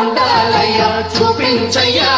ఉంటాలయ్యా చూపించయ్యా.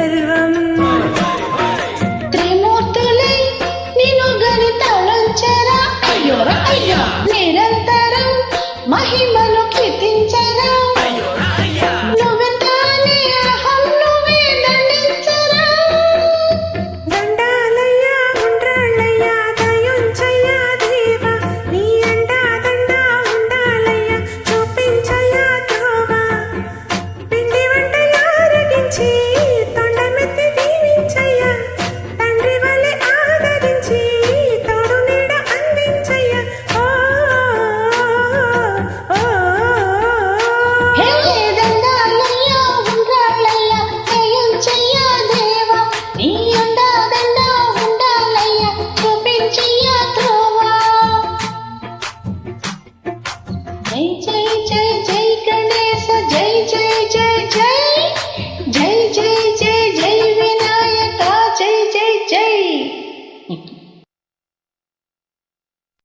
సర్వం త్రిమూర్తులై నేను గణితలంచరా నిరంతరం మహిమను కీర్తించరా.